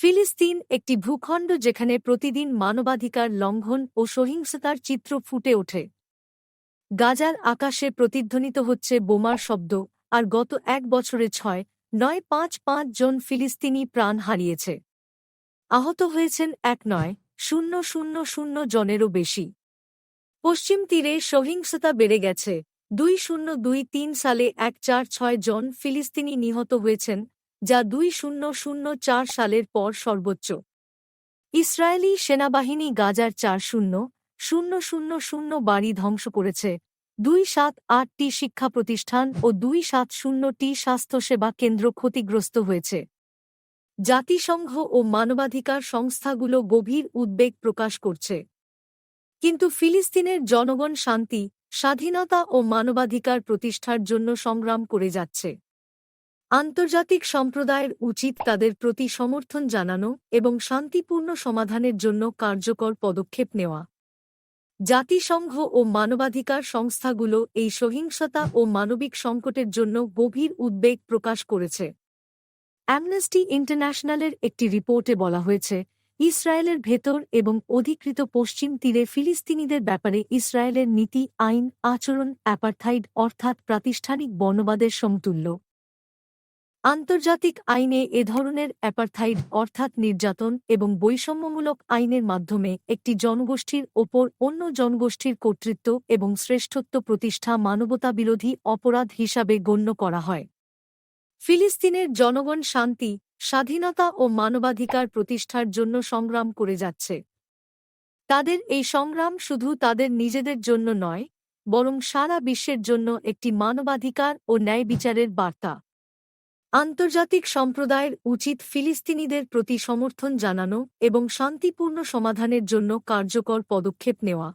ফিলিস্তিন একটি ভূখণ্ড যেখানে প্রতিদিন মানবাধিকার লঙ্ঘন ও সহিংসতার চিত্র ফুটে ওঠে। গাজার আকাশে প্রতিধ্বনিত হচ্ছে বোমার শব্দ, আর গত এক বছরে ছয়, নয়, পাঁচ পাঁচ জন ফিলিস্তিনি প্রাণ হারিয়েছে। আহত হয়েছেন এক নয়, শূন্য শূন্য শূন্য জনেরও বেশি। পশ্চিম তীরে সহিংসতা বেড়ে গেছে। দুই শূন্য দুই তিন সালে এক চার ছয় জন ফিলিস্তিনি নিহত হয়েছেন যা দুই শূন্য শূন্য চার সালের পর সর্বোচ্চ। ইসরায়েলি সেনাবাহিনী গাজার চার শূন্য শূন্য শূন্য শূন্য বাড়ি ধ্বংস করেছে। দুই সাত আটটি শিক্ষা প্রতিষ্ঠান ও দুই সাত শূন্যটি স্বাস্থ্যসেবা কেন্দ্র ক্ষতিগ্রস্ত হয়েছে। জাতিসংঘ ও মানবাধিকার সংস্থাগুলো গভীর উদ্বেগ প্রকাশ করছে। কিন্তু ফিলিস্তিনের জনগণ শান্তি, স্বাধীনতা ও মানবাধিকার প্রতিষ্ঠার জন্য সংগ্রাম করে যাচ্ছে। আন্তর্জাতিক সম্প্রদায়ের উচিত তাদের প্রতি সমর্থন জানানো এবং শান্তিপূর্ণ সমাধানের জন্য কার্যকর পদক্ষেপ নেওয়া। জাতিসংঘ ও মানবাধিকার সংস্থাগুলো এই সহিংসতা ও মানবিক সংকটের জন্য গভীর উদ্বেগ প্রকাশ করেছে। অ্যামনেস্টি ইন্টারন্যাশনালের একটি রিপোর্টে বলা হয়েছে, ইসরায়েলের ভেতর এবং অধিকৃত পশ্চিম তীরে ফিলিস্তিনিদের ব্যাপারে ইসরায়েলের নীতি, আইন, আচরণ, অ্যাপারথাইড অর্থাৎ প্রাতিষ্ঠানিক বর্ণবাদের সমতুল্য। আন্তর্জাতিক আইনে এ ধরনের অ্যাপারথাইড অর্থাৎ নির্যাতন এবং বৈষম্যমূলক আইনের মাধ্যমে একটি জনগোষ্ঠীর ওপর অন্য জনগোষ্ঠীর কর্তৃত্ব এবং শ্রেষ্ঠত্ব প্রতিষ্ঠা মানবতাবিরোধী অপরাধ হিসাবে গণ্য করা হয়। ফিলিস্তিনের জনগণ শান্তি, স্বাধীনতা ও মানবাধিকার প্রতিষ্ঠার জন্য সংগ্রাম করে যাচ্ছে। তাদের এই সংগ্রাম শুধু তাদের নিজেদের জন্য নয়, বরং সারা বিশ্বের জন্য একটি মানবাধিকার ও ন্যায় বিচারের বার্তা। আন্তর্জাতিক সম্প্রদায়ের উচিত ফিলিস্তিনিদের প্রতি সমর্থন জানানো এবং শান্তিপূর্ণ সমাধানের জন্য কার্যকর পদক্ষেপ নেওয়া।